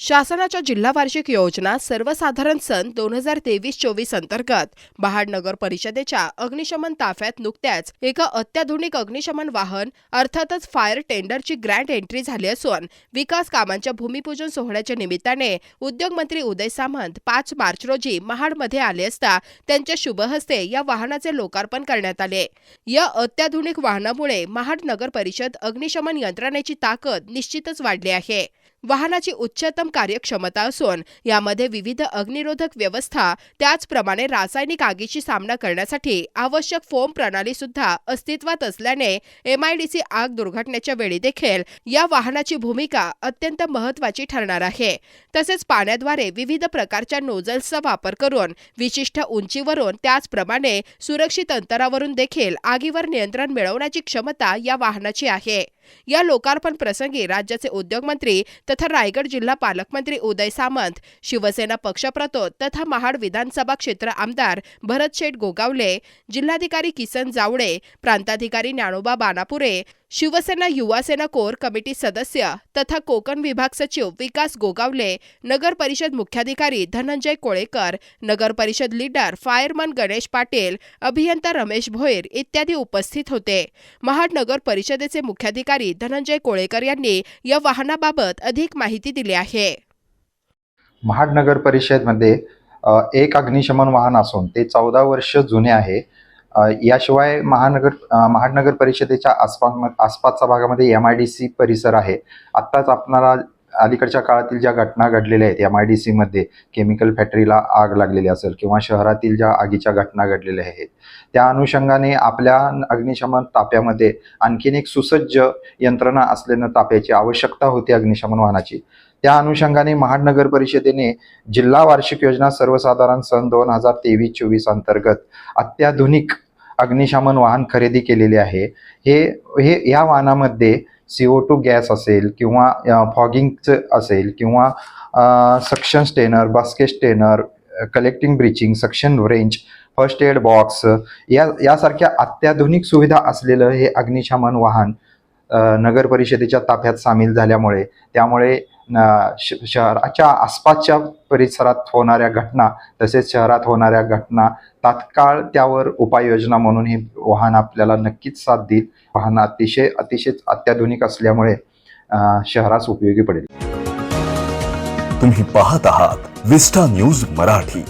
शासनाच्या जिल्हा वार्षिक योजना सर्वसाधारण सन दोन हजार तेवीस चोवीस अंतर्गत महाड नगर परिषदेच्या अग्निशमन ताफ्यात नुकत्याच एका अत्याधुनिक अग्निशमन वाहन अर्थातच फायर टेंडरची ग्रँड एंट्री झाली असून विकास कामांच्या भूमिपूजन सोहळ्याच्या निमित्ताने उद्योगमंत्री उदय सामंत पाच मार्च रोजी महाडमध्ये आले असता त्यांच्या शुभहस्ते या वाहनाचे लोकार्पण करण्यात आले. या अत्याधुनिक वाहनामुळे महाड नगर परिषद अग्निशमन यंत्रणेची ताकद निश्चितच वाढली आहे. वाहनाची उच्चतम कार्यक्षमता असून यामध्ये विविध अग्निरोधक व्यवस्था त्याचप्रमाणे रासायनिक आगीशी सामना करण्यासाठी आवश्यक फोम प्रणाली सुद्धा अस्तित्वात असल्याने एमआयडीसी आग दुर्घटनेच्या वेळी देखील या वाहनाची भूमिका अत्यंत महत्वाची ठरणार आहे. तसेच पाण्याद्वारे विविध प्रकारच्या नोझल्सचा वापर करून विशिष्ट उंचीवरून त्याचप्रमाणे सुरक्षित अंतरावरून देखील आगीवर नियंत्रण मिळवण्याची क्षमता या वाहनाची आहे. या लोकार्पण प्रसंगी राज्याचे उद्योगमंत्री तथा रायगड जिल्हा पालकमंत्री उदय सामंत शिवसेना पक्षप्रतोद तथा महाड विधानसभा क्षेत्र आमदार भरत शेठ गोगावले जिल्हाधिकारी किसन जावडे प्रांताधिकारी ज्ञानोबा बानापुरे शिवसेना युवा सेना कोर कमिटी सदस्य तथा कोकण विभाग सचिव विकास गोगावले नगर परिषद मुख्याधिकारी धनंजय कोळेकर नगर परिषद लीडर फायरमन गणेश पाटील अभियंता रमेश भोईर इत्यादी उपस्थित होते. महाड नगर परिषदेचे मुख्याधिकारी धनंजय कोळेकर यांनी या वाहनाबाबत अधिक माहिती दिली आहे. महाड नगर परिषदमध्ये एक अग्निशमन वाहन असून ते चौदा वर्ष जुने आहे. याशिवाय महानगर महानगर परिषदेच्या आसपास आसपासच्या भागामध्ये एम आय डी सी परिसर आहे. आत्ताच आपणाला अलीकडच्या काळातील ज्या घटना घडलेल्या आहेत एम आय डी सीमध्ये केमिकल फॅक्टरीला आग लागलेली असेल किंवा शहरातील ज्या आगीच्या घटना घडलेल्या आहेत त्या अनुषंगाने आपल्या अग्निशमन ताप्यामध्ये आणखीन एक सुसज्ज यंत्रणा असल्यानं ताप्याची आवश्यकता होती अग्निशमन वाहनाची. त्या अनुषंगाने महानगर परिषदेने जिल्हा वार्षिक योजना सर्वसाधारण सन दोन हजार तेवीस चोवीस अंतर्गत अत्याधुनिक अग्निशमन वाहन खरेदी केलेले आहे. हे हे या वाहनामध्ये सी ओ टू गॅस असेल किंवा फॉगिंगचं असेल किंवा suction strainer basket strainer collecting breaching suction range first aid box या यासारख्या अत्याधुनिक सुविधा असलेलं हे अग्निशमन वाहन नगर परिषदेच्या ताफ्यात सामील झाल्यामुळे त्यामुळे न, श शहराच्या आसपासच्या परिसरात होणाऱ्या घटना तसेच शहरात होणाऱ्या घटना तात्काळ त्यावर उपाययोजना म्हणून हे वाहन आपल्याला नक्कीच साथ देईल. वाहन अतिशय अतिशय अत्याधुनिक असल्यामुळे शहरास उपयोगी पडेल. तुम्ही पाहत आहात विस्टा न्यूज मराठी.